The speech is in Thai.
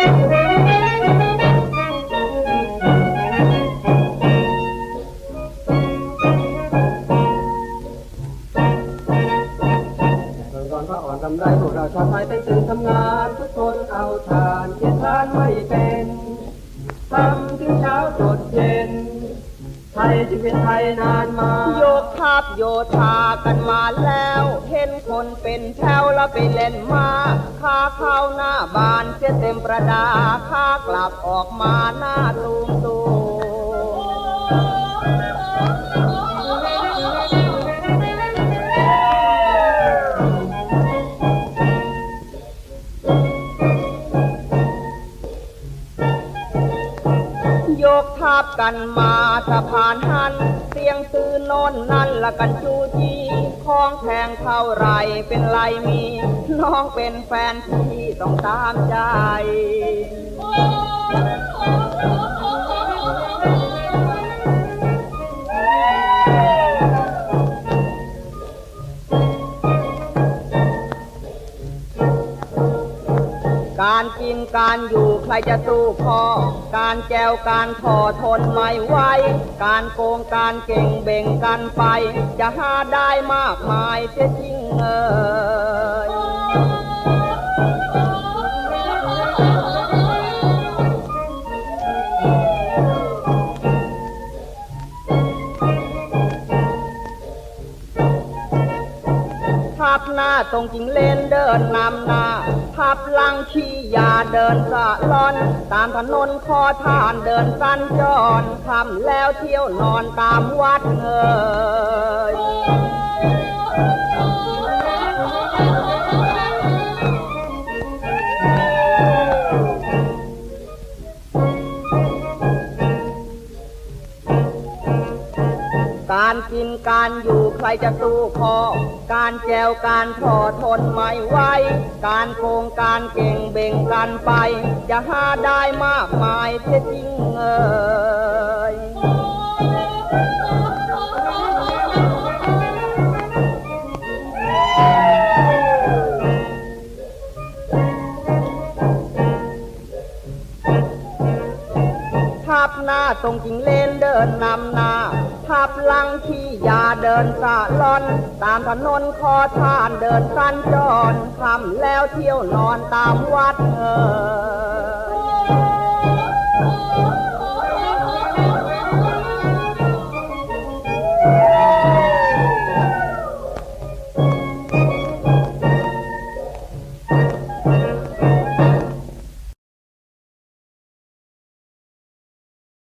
ทำได้พวกเราชาวไทยเป็นตื่นทำงานทุกคนเอาทานเกียรทานไม่เป็นทำถึงเช้าจดเย็น ไทยจึงเป็นไทยนานมา โยกทับโยธากันมาแล้ว เห็นคนเป็นแถวแล้วไปเล่นมา เข้าหน้าบ้านเสียเต็มประดาข้ากลับออกมาหน้าตูมตูม กทับกันมาสะพานหัน เสียงตื่นโนนนั่นละกันจูจีของแพงเท่าไรเป็นไรมี น้องเป็นแฟนพี่ต้องตามใจ การกินการอยู่ใครจะสู้พอ การแจวการพอทนไม่ไหว การโกงการเก่งเบ่งกันไป จะหาได้มากมายเสียจริงเอ่ย ทับหน้าตรงจริงเล่นเดินนำหน้าทับลังขี้ยาเดินสะลอน ตามถนนคอทานเดินสันจอนทำแล้วเที่ยวนอนตามวัดเงย การกินการอยู่ใครจะตู้พอการแจวการพอทนไม่ไหว การโกงการเก่งเบ่งกันไป จะหาได้มากมายเสียจริงเออ ทรงจิงเล่นเดินนำหน้าทับลังที่ยาเดินสะลอน ตามถนนคอทานเดินสั้นจรทำแล้วเที่ยวนอนตามวัดเอ่ย